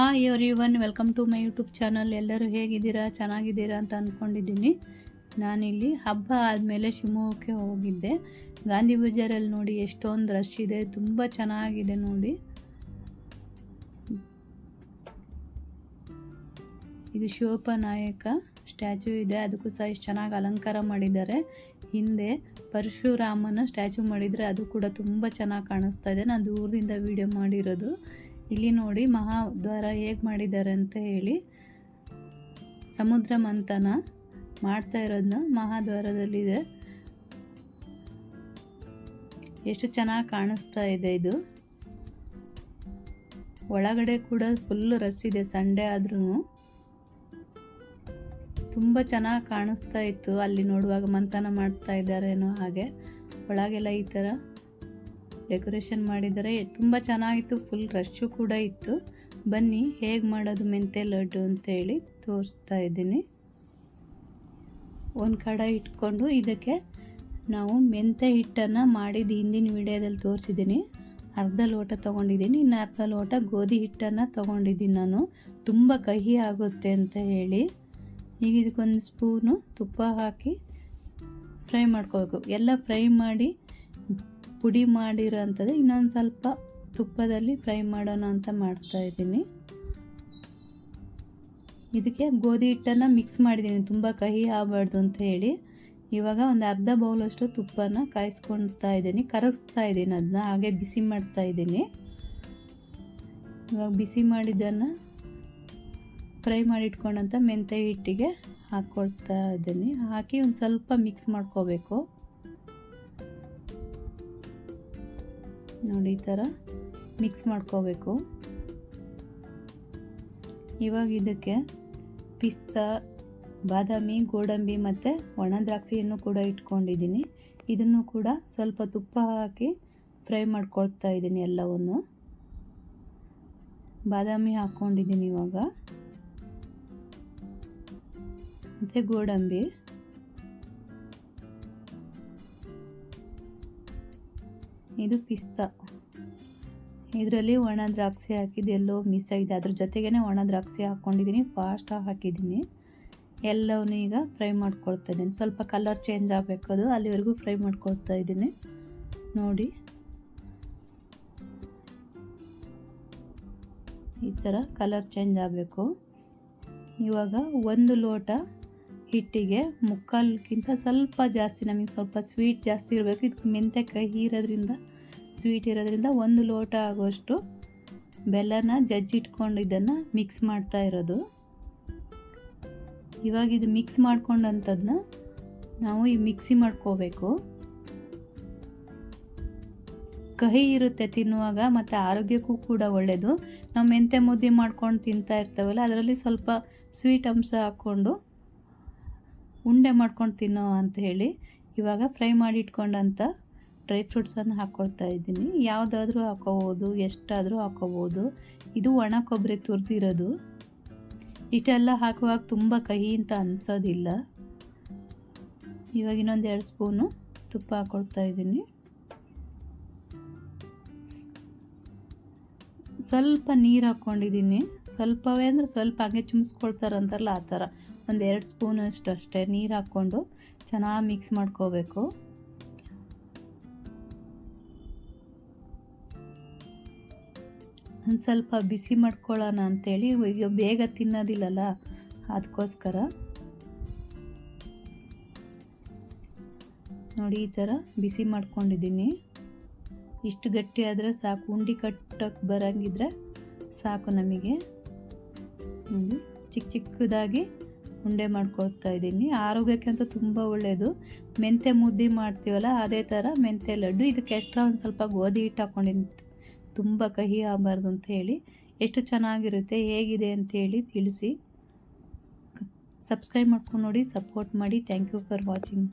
Hi everyone welcome to my YouTube channel ಎಲ್ಲರೂ ಹೇಗಿದ್ದೀರಾ? ಚೆನ್ನಾಗಿದ್ದೀರಾ ಅಂತ ಅಂದ್ಕೊಂಡಿದ್ದೀನಿ ನಾನಿಲ್ಲಿ ಹಬ್ಬ ಆದಮೇಲೆ ಶಿವಮೊಗ್ಗಕ್ಕೆ ಹೋಗಿದ್ದೆ. ಗಾಂಧಿ ಬಜಾರಲ್ಲಿ ನೋಡಿ ಎಷ್ಟೊಂದು ರಶ್ ಇದೆ. ತುಂಬ ಚೆನ್ನಾಗಿದೆ ನೋಡಿ. ಇದು ಶಿವಪ್ಪ ನಾಯಕ ಸ್ಟ್ಯಾಚು ಇದೆ. ಅದಕ್ಕೂ ಸಹ ಎಷ್ಟು ಚೆನ್ನಾಗಿ ಅಲಂಕಾರ ಮಾಡಿದ್ದಾರೆ. ಹಿಂದೆ ಪರಶುರಾಮನ ಸ್ಟ್ಯಾಚು ಮಾಡಿದರೆ ಅದು ಕೂಡ ತುಂಬ ಚೆನ್ನಾಗಿ ಕಾಣಿಸ್ತಾ ಇದೆ. ನಾನು ದೂರದಿಂದ ವಿಡಿಯೋ ಮಾಡಿರೋದು. ಇಲ್ಲಿ ನೋಡಿ ಮಹಾದ್ವಾರ ಹೇಗೆ ಮಾಡಿದ್ದಾರೆ ಅಂತ ಹೇಳಿ. ಸಮುದ್ರ ಮಂಥನ ಮಾಡ್ತಾ ಇರೋದನ್ನ ಮಹಾದ್ವಾರದಲ್ಲಿದೆ. ಎಷ್ಟು ಚೆನ್ನಾಗಿ ಕಾಣಿಸ್ತಾ ಇದೆ ಇದು. ಒಳಗಡೆ ಕೂಡ ಫುಲ್ ರಸ್ ಇದೆ ಸಂಡೇ ಆದ್ರೂ. ತುಂಬ ಚೆನ್ನಾಗಿ ಕಾಣಿಸ್ತಾ ಇತ್ತು ಅಲ್ಲಿ ನೋಡುವಾಗ ಮಂಥನ ಮಾಡ್ತಾ ಇದ್ದಾರೇನೋ ಹಾಗೆ. ಒಳಗೆಲ್ಲ ಈ ಥರ ಡೆಕೋರೇಷನ್ ಮಾಡಿದ್ದಾರೆ. ತುಂಬ ಚೆನ್ನಾಗಿತ್ತು. ಫುಲ್ ರಶ್ಶು ಕೂಡ ಇತ್ತು. ಬನ್ನಿ, ಹೇಗೆ ಮಾಡೋದು ಮೆಂತೆ ಲಡ್ಡು ಅಂತೇಳಿ ತೋರಿಸ್ತಾ ಇದ್ದೀನಿ. ಒಂದು ಕಡೆ ಇಟ್ಕೊಂಡು ಇದಕ್ಕೆ ನಾವು ಮೆಂತೆ ಹಿಟ್ಟನ್ನು ಮಾಡಿದ ಹಿಂದಿನ ವಿಡಿಯೋದಲ್ಲಿ ತೋರಿಸಿದ್ದೀನಿ. ಅರ್ಧ ಲೋಟ ತೊಗೊಂಡಿದ್ದೀನಿ. ಇನ್ನು ಅರ್ಧ ಲೋಟ ಗೋಧಿ ಹಿಟ್ಟನ್ನು ತೊಗೊಂಡಿದ್ದೀನಿ ನಾನು. ತುಂಬ ಕಹಿ ಆಗುತ್ತೆ ಅಂತ ಹೇಳಿ. ಈಗ ಇದಕ್ಕೊಂದು ಸ್ಪೂನು ತುಪ್ಪ ಹಾಕಿ ಫ್ರೈ ಮಾಡ್ಕೋಬೇಕು. ಎಲ್ಲ ಫ್ರೈ ಮಾಡಿ ಪುಡಿ ಮಾಡಿರೋ ಅಂಥದ್ದು ಇನ್ನೊಂದು ಸ್ವಲ್ಪ ತುಪ್ಪದಲ್ಲಿ ಫ್ರೈ ಮಾಡೋಣ ಅಂತ ಮಾಡ್ತಾ ಇದ್ದೀನಿ. ಇದಕ್ಕೆ ಗೋಧಿ ಹಿಟ್ಟನ್ನು ಮಿಕ್ಸ್ ಮಾಡಿದ್ದೀನಿ. ತುಂಬ ಕಹಿ ಆಗಬಾರ್ದು ಅಂತ ಹೇಳಿ. ಇವಾಗ ಒಂದು ಅರ್ಧ ಬೌಲಷ್ಟು ತುಪ್ಪನ ಕಾಯಿಸ್ಕೊಳ್ತಾ ಇದ್ದೀನಿ. ಕರಗಿಸ್ತಾ ಇದ್ದೀನಿ ಅದನ್ನ. ಹಾಗೆ ಬಿಸಿ ಮಾಡ್ತಾ ಇದ್ದೀನಿ. ಇವಾಗ ಬಿಸಿ ಮಾಡಿದ್ದನ್ನು ಫ್ರೈ ಮಾಡಿ ಮೆಂತೆ ಮೆಂತ್ಯ ಹಿಟ್ಟಿಗೆ ಹಾಕ್ಕೊಳ್ತಾ ಇದ್ದೀನಿ. ಹಾಕಿ ಒಂದು ಸ್ವಲ್ಪ ಮಿಕ್ಸ್ ಮಾಡ್ಕೋಬೇಕು. ನೋಡಿ, ಈ ಥರ ಮಿಕ್ಸ್ ಮಾಡ್ಕೋಬೇಕು. ಇವಾಗ ಇದಕ್ಕೆ ಪಿಸ್ತಾ, ಬಾದಾಮಿ, ಗೋಡಂಬಿ ಮತ್ತು ಒಣ ದ್ರಾಕ್ಷಿಯನ್ನು ಕೂಡ ಇಟ್ಕೊಂಡಿದ್ದೀನಿ. ಇದನ್ನು ಕೂಡ ಸ್ವಲ್ಪ ತುಪ್ಪ ಹಾಕಿ ಫ್ರೈ ಮಾಡ್ಕೊಳ್ತಾ ಇದ್ದೀನಿ ಎಲ್ಲವನ್ನು. ಬಾದಾಮಿ ಹಾಕ್ಕೊಂಡಿದ್ದೀನಿ ಇವಾಗ. ಮತ್ತು ಗೋಡಂಬಿ. ಇದು ಪಿಸ್ತಾ. ಇದರಲ್ಲಿ ಒಣ ದ್ರಾಕ್ಷಿ ಹಾಕಿದ್ದು, ಎಲ್ಲೋ ಮಿಸ್ ಆಗಿದೆ. ಅದ್ರ ಜೊತೆಗೇ ಒಣ ದ್ರಾಕ್ಷಿ ಹಾಕ್ಕೊಂಡಿದ್ದೀನಿ ಫಾಸ್ಟಾಗಿ ಹಾಕಿದ್ದೀನಿ. ಎಲ್ಲವನ್ನೂ ಈಗ ಫ್ರೈ ಮಾಡ್ಕೊಳ್ತಾ ಇದ್ದೀನಿ. ಸ್ವಲ್ಪ ಕಲರ್ ಚೇಂಜ್ ಆಗಬೇಕು ಅದು, ಅಲ್ಲಿವರೆಗೂ ಫ್ರೈ ಮಾಡ್ಕೊಳ್ತಾ ಇದ್ದೀನಿ. ನೋಡಿ. ಈ ಥರ ಕಲರ್ ಚೇಂಜ್ ಆಗಬೇಕು. ಇವಾಗ ಒಂದು ಲೋಟ ಹಿಟ್ಟಿಗೆ ಮುಕ್ಕಾಲ್ಗಿಂತ ಸ್ವಲ್ಪ ಜಾಸ್ತಿ, ನಮಗೆ ಸ್ವಲ್ಪ ಸ್ವೀಟ್ ಜಾಸ್ತಿ ಇರಬೇಕು. ಇದಕ್ಕೆ ಮೆಂತ್ಯ ಕಹಿ ಇರೋದ್ರಿಂದ ಸ್ವೀಟ್ ಇರೋದ್ರಿಂದ ಒಂದು ಲೋಟ ಆಗುವಷ್ಟು ಬೆಲ್ಲನ ಜಜ್ಜಿಟ್ಕೊಂಡಿದ್ದನ್ನು ಮಿಕ್ಸ್ ಮಾಡ್ತಾ ಇರೋದು. ಇವಾಗ ಇದು ಮಿಕ್ಸ್ ಮಾಡ್ಕೊಂಡಂಥದ್ದನ್ನ ನಾವು ಈ ಮಿಕ್ಸಿ ಮಾಡ್ಕೋಬೇಕು. ಕಹಿ ಇರುತ್ತೆ ತಿನ್ನುವಾಗ ಮತ್ತು ಆರೋಗ್ಯಕ್ಕೂ ಕೂಡ ಒಳ್ಳೆಯದು ನಾವು ಮೆಂತೆ ಮುದ್ದೆ ಮಾಡ್ಕೊಂಡು ತಿಂತಾ ಇರ್ತೇವಲ್ಲ, ಅದರಲ್ಲಿ ಸ್ವಲ್ಪ ಸ್ವೀಟ್ ಅಂಶ ಹಾಕ್ಕೊಂಡು ಉಂಡೆ ಮಾಡ್ಕೊಂಡು ತಿನ್ನೋ ಅಂತ ಹೇಳಿ ಇವಾಗ ಫ್ರೈ ಮಾಡಿ ಇಟ್ಕೊಂಡಂಥ ಡ್ರೈ ಫ್ರೂಟ್ಸನ್ನು ಹಾಕ್ಕೊಳ್ತಾ ಇದ್ದೀನಿ. ಯಾವುದಾದ್ರೂ ಹಾಕೋಬೋದು, ಎಷ್ಟಾದರೂ ಹಾಕೋಬೋದು. ಇದು ಒಣ ಕೊಬ್ಬರಿ ತುರಿದಿರೋದು. ಇಷ್ಟೆಲ್ಲ ಹಾಕುವಾಗ ತುಂಬ ಕಹಿ ಅಂತ ಅನಿಸೋದಿಲ್ಲ. ಇವಾಗ ಇನ್ನೊಂದು ಎರಡು ಸ್ಪೂನು ತುಪ್ಪ ಹಾಕ್ಕೊಳ್ತಾ ಇದ್ದೀನಿ. ಸ್ವಲ್ಪ ನೀರು ಹಾಕ್ಕೊಂಡಿದ್ದೀನಿ ಸ್ವಲ್ಪವೇ ಅಂದರೆ ಸ್ವಲ್ಪ ಹಾಗೆ ಚುಮ್ಸ್ಕೊಳ್ತಾರಂತಾರಲ್ಲ ಆ ಥರ. ಒಂದು ಎರಡು ಸ್ಪೂನಷ್ಟು ಅಷ್ಟೇ ನೀರು ಹಾಕ್ಕೊಂಡು ಚೆನ್ನಾಗಿ ಮಿಕ್ಸ್ ಮಾಡ್ಕೋಬೇಕು. ಒಂದು ಸ್ವಲ್ಪ ಬಿಸಿ ಮಾಡ್ಕೊಳ್ಳೋಣ ಅಂಥೇಳಿ ಈಗ ಬೇಗ ತಿನ್ನೋದಿಲ್ಲಲ್ಲ ಅದಕ್ಕೋಸ್ಕರ ನೋಡಿ ಈ ಥರ ಬಿಸಿ ಮಾಡ್ಕೊಂಡಿದ್ದೀನಿ. ಇಷ್ಟು ಗಟ್ಟಿ ಆದರೆ ಸಾಕು. ಉಂಡಿ ಕಟ್ಟಕ್ಕೆ ಬರೋಂಗಿದ್ರೆ ಸಾಕು ನಮಗೆ. ಚಿಕ್ಕ ಚಿಕ್ಕದಾಗಿ ಉಂಡೆ ಮಾಡ್ಕೊಳ್ತಾ ಇದ್ದೀನಿ. ಆರೋಗ್ಯಕ್ಕೆ ಅಂತ ತುಂಬ ಒಳ್ಳೆಯದು ಮೆಂತೆ ಮುದ್ದೆ ಮಾಡ್ತೀವಲ್ಲ, ಅದೇ ಥರ ಮೆಂತೆ ಲಡ್ಡು. ಇದಕ್ಕೆ ಎಕ್ಸ್ಟ್ರಾ ಒಂದು ಸ್ವಲ್ಪ ಗೋಧಿ ಹಿಟ್ಟು ಹಾಕ್ಕೊಂಡಿದ್ದು ತುಂಬ ಕಹಿ ಆಗಬಾರ್ದು ಅಂತ ಹೇಳಿ. ಎಷ್ಟು ಚೆನ್ನಾಗಿರುತ್ತೆ, ಹೇಗಿದೆ ಅಂತೇಳಿ ತಿಳಿಸಿ. ಸಬ್ಸ್ಕ್ರೈಬ್ ಮಾಡ್ಕೊಂಡು ನೋಡಿ, ಸಪೋರ್ಟ್ ಮಾಡಿ. Thank you for watching.